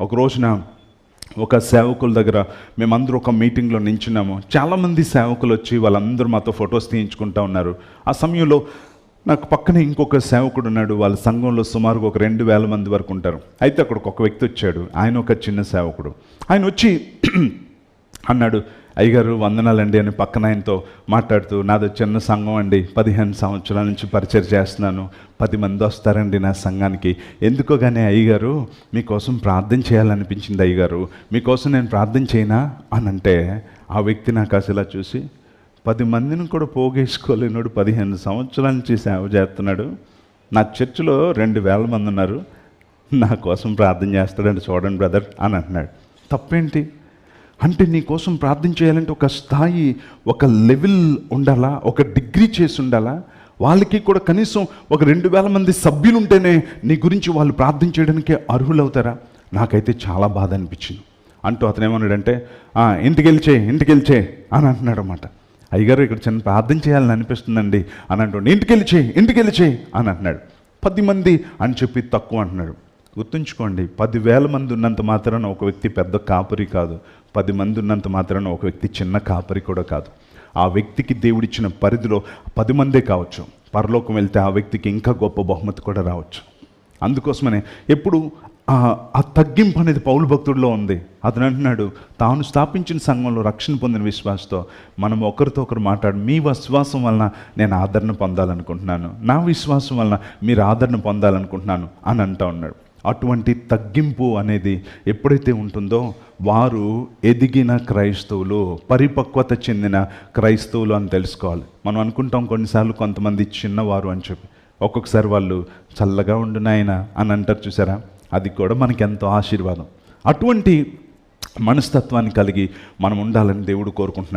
ఒక రోజున ఒక సేవకుల దగ్గర మేమందరూ ఒక మీటింగ్లో నించున్నాము. చాలామంది సేవకులు వచ్చి వాళ్ళందరూ మాతో ఫొటోస్ తీయించుకుంటా ఉన్నారు. ఆ సమయంలో నాకు పక్కనే ఇంకొక సేవకుడు ఉన్నాడు. వాళ్ళ సంఘంలో సుమారుగా ఒక రెండు వేల మంది వరకు ఉంటారు. అయితే అక్కడికి ఒక వ్యక్తి వచ్చాడు. ఆయన ఒక చిన్న సేవకుడు. ఆయన వచ్చి అన్నాడు అయ్యగారు వందనాలండి అని పక్కన ఆయనతో మాట్లాడుతూ నాది చిన్న సంఘం అండి. పదిహేను సంవత్సరాల నుంచి పరిచయం చేస్తున్నాను. పది మంది వస్తారండి నా సంఘానికి. ఎందుకో కానీ అయ్యగారు మీకోసం ప్రార్థన చేయాలనిపించింది అయ్యగారు. మీకోసం నేను ప్రార్థన చేయనా? అని అంటే ఆ వ్యక్తి నాకు అసలు చూసి పది మందిని కూడా పోగేసుకోలేనోడు పదిహేను సంవత్సరాల నుంచి సేవ చేస్తున్నాడు. నా చర్చిలో రెండు వేల మంది ఉన్నారు. నా కోసం ప్రార్థన చేస్తాడని చూడండి బ్రదర్ అని అంటున్నాడు. తప్పేంటి? అంటే నీ కోసం ప్రార్థన చేయాలంటే ఒక స్థాయి ఒక లెవెల్ ఉండాలా? ఒక డిగ్రీ చేసి ఉండాలా? వాళ్ళకి కూడా కనీసం ఒక రెండు వేల మంది సభ్యులు ఉంటేనే నీ గురించి వాళ్ళు ప్రార్థన చేయడానికి అర్హులవుతారా? నాకైతే చాలా బాధ అనిపించింది. అంటూ అతను ఏమన్నాడంటే ఇంటికెళ్ళిచే ఇంటికెళ్ళిచే అని అంటున్నాడు అనమాట అయ్యగారు ఇక్కడ చిన్న ప్రార్థన చేయాలని అనిపిస్తుందండి అని అంటుండే ఇంటికి ఇంటికెళ్ళిచే ఇంటికి అని అంటున్నాడు. పది మంది అని చెప్పి తక్కువ అంటున్నాడు. గుర్తుంచుకోండి పదివేల మంది ఉన్నంత మాత్రాన ఒక వ్యక్తి పెద్ద కాపరి కాదు. పది మంది ఉన్నంత మాత్రాన ఒక వ్యక్తి చిన్న కాపరి కూడా కాదు. ఆ వ్యక్తికి దేవుడిచ్చిన పరిధిలో పది మందే కావచ్చు. పరలోకం వెళ్తే ఆ వ్యక్తికి ఇంకా గొప్ప బహుమతి కూడా రావచ్చు. అందుకోసమనే ఎప్పుడు ఆ- ఆ తగ్గింపు అనేది పౌలు భక్తుడిలో ఉంది. అతను అంటున్నాడు తాను స్థాపించిన సంఘంలో రక్షణ పొందిన విశ్వాసంతో మనం ఒకరితో ఒకరు మాట్లాడు మీ విశ్వాసం వలన నేను ఆదరణ పొందాలనుకుంటున్నాను. నా విశ్వాసం వలన మీరు ఆదరణ పొందాలనుకుంటున్నాను అని అంటూ ఉన్నాడు. అటువంటి తగ్గింపు అనేది ఎప్పుడైతే ఉంటుందో వారు ఎదిగిన క్రైస్తవులు పరిపక్వత చెందిన క్రైస్తవులు అని తెలుసుకోవాలి. మనం అనుకుంటాం కొన్నిసార్లు కొంతమంది చిన్నవారు అని చెప్పి. ఒక్కొక్కసారి వాళ్ళు చల్లగా ఉండునాయన అని అంటారు చూసారా? అది కూడా మనకి ఎంతో ఆశీర్వాదం. అటువంటి మనస్తత్వాన్ని కలిగి మనం ఉండాలని దేవుడు కోరుకుంటున్నాడు.